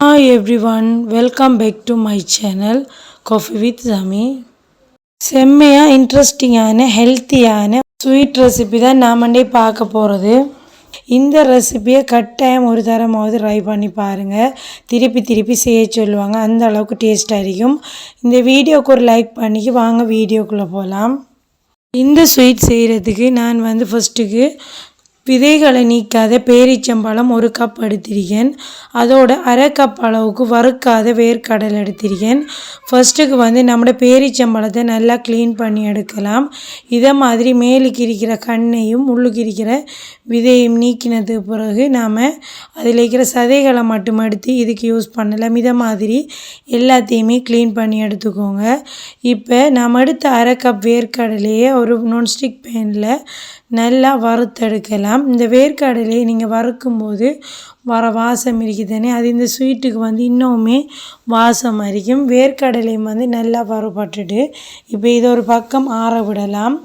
Hi everyone welcome back to my channel coffee with Jami செம்மையாக இன்ட்ரெஸ்டிங்கான ஹெல்த்தியான sweet recipe தான் நாமண்டே பார்க்க போகிறது இந்த ரெசிபியை கட்டாயம் ஒரு தரமாவது ட்ரை பண்ணி பாருங்கள் திருப்பி திருப்பி செய்ய சொல்லுவாங்க. அந்த அளவுக்கு டேஸ்ட்டாக இருக்கும் இந்த வீடியோவுக்கு ஒரு லைக் பண்ணிக்கு வாங்க வீடியோக்குள்ளே போகலாம் இந்த ஸ்வீட் செய்கிறதுக்கு நான் வந்து ஃபஸ்ட்டுக்கு விதைகளை நீக்காத பேரிச்சம்பழம் ஒரு கப் எடுத்திருக்கேன். அதோட அரை கப் அளவுக்கு வறுக்காத வேர்க்கடலை எடுத்திருக்கேன். ஃபஸ்ட்டுக்கு வந்து நம்மளோட பேரிச்சம்பழத்தை நல்லா க்ளீன் பண்ணி எடுக்கலாம். இதை மாதிரி மேலுக்கு இருக்கிற கண்ணையும் உள்ளுக்கு இருக்கிற விதையும் நீக்கினதுக்கு பிறகு நாம் அதில் இருக்கிற சதைகளை மட்டும் எடுத்து இதுக்கு யூஸ் பண்ணலாம். இதை மாதிரி எல்லாத்தையுமே க்ளீன் பண்ணி எடுத்துக்கோங்க. இப்போ நாம் எடுத்த அரை கப் வேர்க்கடலையே ஒரு நான்ஸ்டிக் பேனில் நல்லா வறுத்தெடுக்கலாம். இந்த வேர்க்கடலையை நீங்கள் வறுக்கும்போது வர வாசம் இருக்குதுனே அது இந்த ஸ்வீட்டுக்கு வந்து இன்னுமே வாசம் அரிக்கும். வேர்க்கடலையும் வந்து நல்லா வறுபட்டுட்டு இப்போ இதை ஒரு பக்கம் ஆற விடலாம்.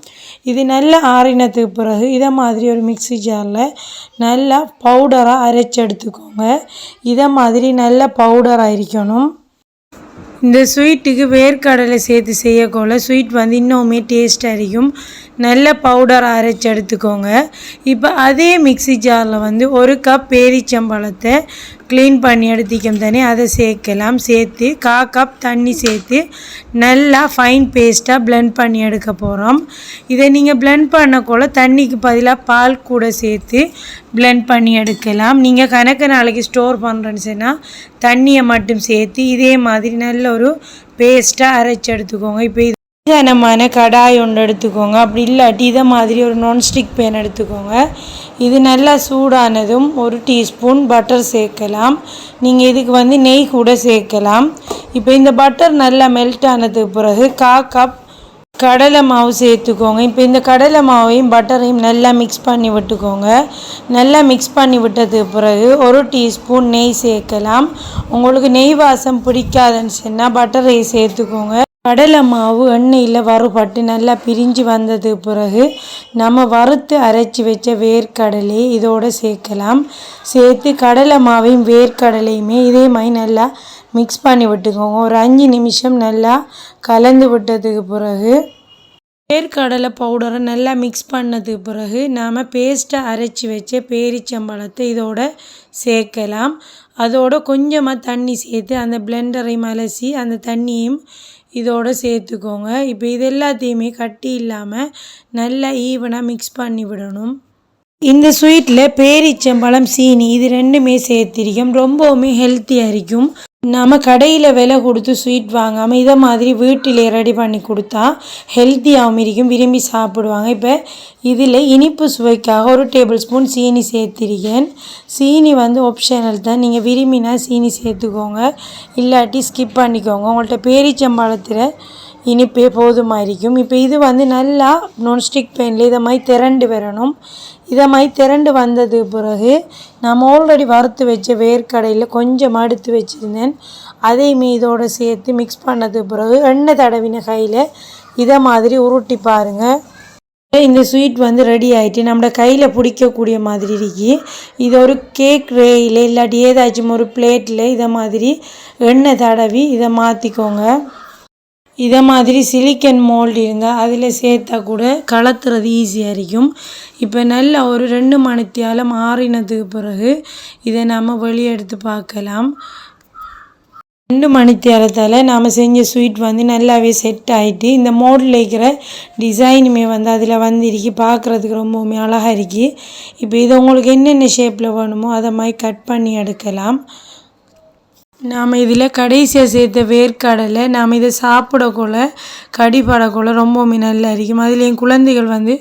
இது நல்லா ஆறினத்துக்கு பிறகு இதை மாதிரி ஒரு மிக்சி ஜாரில் நல்லா பவுடராக அரைச்சி எடுத்துக்கோங்க. இதை மாதிரி நல்லா பவுடராக இருக்கணும் இந்த ஸ்வீட்டுக்கு வேர்க்கடலை சேர்த்து செய்யக்கோல ஸ்வீட் வந்து இன்னுமே டேஸ்ட்டாக இருக்கும் நல்ல பவுடர் அரைச்சி எடுத்துக்கோங்க. இப்போ அதே மிக்சி ஜாரில் வந்து ஒரு கப் பேரிச்சம்பழத்தை க்ளீன் பண்ணி எடுத்திக்கும் தானே. அதை சேர்க்கலாம். சேர்த்து கா கப் தண்ணி சேர்த்து நல்லா ஃபைன் பேஸ்ட்டாக பிளெண்ட் பண்ணி எடுக்க போகிறோம் இதை நீங்கள் பிளெண்ட் பண்ணக்குள்ள தண்ணிக்கு பதிலாக பால் கூட சேர்த்து பிளெண்ட் பண்ணி எடுக்கலாம். நீங்கள் கணக்கு நாளைக்கு ஸ்டோர் பண்ணுறேன்னு சொன்னால் தண்ணியை மட்டும் சேர்த்து இதே மாதிரி நல்ல ஒரு பேஸ்ட்டாக அரைச்சி எடுத்துக்கோங்க. இப்போ இது கனமான கடாய் ஒன்று எடுத்துக்கோங்க. அப்படி இல்லாட்டி இதை மாதிரி ஒரு நான்ஸ்டிக் பேன் எடுத்துக்கோங்க. இது நல்லா சூடானதும் ஒரு டீஸ்பூன் பட்டர் சேர்க்கலாம். நீங்கள் இதுக்கு வந்து நெய் கூட சேர்க்கலாம். இப்போ இந்த பட்டர் நல்லா மெல்ட் ஆனதுக்கு பிறகு கா கப் கடலை மாவு சேர்த்துக்கோங்க. இப்போ இந்த கடலை மாவையும் பட்டரையும் நல்லா மிக்ஸ் பண்ணி விட்டுக்கோங்க. நல்லா மிக்ஸ் பண்ணி விட்டதுக்கு பிறகு ஒரு டீஸ்பூன் நெய் சேர்க்கலாம். உங்களுக்கு நெய் வாசம் பிடிக்காதுன்னு சொன்னால் பட்டரை சேர்த்துக்கோங்க. கடலை மாவு எண்ணெயில் வறுபட்டு நல்லா பிரிஞ்சு வந்தது பிறகு நம்ம வறுத்து அரைச்சி வச்ச வேர்க்கடலை இதோடு சேர்க்கலாம். சேர்த்து கடலை மாவையும் வேர்க்கடலையுமே இதே மாதிரி நல்லா மிக்ஸ் பண்ணி விட்டுக்கோங்க. ஒரு அஞ்சு நிமிஷம் நல்லா கலந்து விட்டதுக்கு பிறகு வேர்க்கடலை பவுடரை நல்லா மிக்ஸ் பண்ணதுக்கு பிறகு நாம் பேஸ்ட்டை அரைச்சி வச்ச பேரிச்சம்பழத்தை இதோட சேர்க்கலாம். அதோட கொஞ்சமாக தண்ணி சேர்த்து அந்த பிளெண்டரை மலசி அந்த தண்ணியும் இதோடு சேர்த்துக்கோங்க. இப்போ இது எல்லாத்தையுமே கட்டி இல்லாமல் நல்லா ஈவனாக மிக்ஸ் பண்ணி விடணும். இந்த ஸ்வீட்டில் பேரிச்சம்பழம் சீனி இது ரெண்டுமே சேர்த்திருக்கோம் ரொம்பவுமே ஹெல்த்தியாக இருக்கும். நம்ம கடையில் விலை கொடுத்து ஸ்வீட் வாங்காமல் இதை மாதிரி வீட்டிலே ரெடி பண்ணி கொடுத்தா ஹெல்த்தியாகவும் இருக்கும். விரும்பி சாப்பிடுவாங்க. இப்போ இதில் இனிப்பு சுவைக்காக ஒரு டேபிள் ஸ்பூன் சீனி சேர்த்திருக்கேன். சீனி வந்து ஆப்ஷனல் தான். நீங்கள் விரும்பினா சீனி சேர்த்துக்கோங்க. இல்லாட்டி ஸ்கிப் பண்ணிக்கோங்க. உங்கள்கிட்ட பேரிச்சம்பழத்தில் இனிப்பே போதுமாக இருக்கும் இப்போ இது வந்து நல்லா நான்ஸ்டிக் பேனில் இதை மாதிரி திரண்டு வரணும். இதை மாதிரி திரண்டு வந்தது பிறகு நம்ம ஆல்ரெடி வறுத்து வச்ச வேர்க்கடையில் கொஞ்சம் அடுத்து வச்சுருந்தேன். அதையுமே இதோடு சேர்த்து மிக்ஸ் பண்ணது பிறகு எண்ணெய் தடவின கையில் இதை மாதிரி உருட்டி பாருங்கள் இந்த ஸ்வீட் வந்து ரெடி ஆகிட்டு நம்ம கையில் பிடிக்கக்கூடிய மாதிரி இருக்கு. இது ஒரு கேக் ரேயில் இல்லாட்டி ஏதாச்சும் ஒரு பிளேட்டில் இதை மாதிரி எண்ணெய் தடவி இதை மாற்றிக்கோங்க இதை மாதிரி சிலிக்கன் மோல்டு இருந்தால் அதில் சேர்த்தா கூட கலத்துறது ஈஸியாக இருக்கும். இப்போ நல்லா ஒரு ரெண்டு மணித்தியால் மாறினதுக்கு பிறகு இதை நாம் வெளியே எடுத்து பார்க்கலாம். ரெண்டு மணித்தியாலத்தால் நாம் செஞ்ச ஸ்வீட் வந்து நல்லாவே செட் ஆகிட்டு இந்த மோடில் இருக்கிற டிசைனுமே வந்து அதில் வந்துருக்கு. பார்க்குறதுக்கு ரொம்பவுமே அழகாக இருக்குது இப்போ இது உங்களுக்கு என்னென்ன ஷேப்பில் வேணுமோ அதை மாதிரி கட் பண்ணி எடுக்கலாம். நாம் இதில் கடைசியாக சேர்த்த வேர்க்கடலை நாம் இதை சாப்பிடக்குள்ள கடிப்படக்குள்ள ரொம்பவுமே நல்லா இருக்கும். அதில் என் குழந்தைகள் வந்து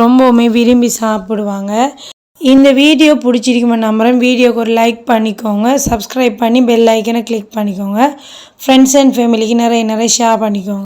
ரொம்பவுமே விரும்பி சாப்பிடுவாங்க. இந்த வீடியோ பிடிச்சிருக்குமா நம்புகிறேன் வீடியோக்கு ஒரு லைக் பண்ணிக்கோங்க. சப்ஸ்கிரைப் பண்ணி பெல் ஐக்கனை கிளிக் பண்ணிக்கோங்க. ஃப்ரெண்ட்ஸ் அண்ட் ஃபேமிலிக்கு நிறைய நிறைய ஷேர் பண்ணிக்கோங்க.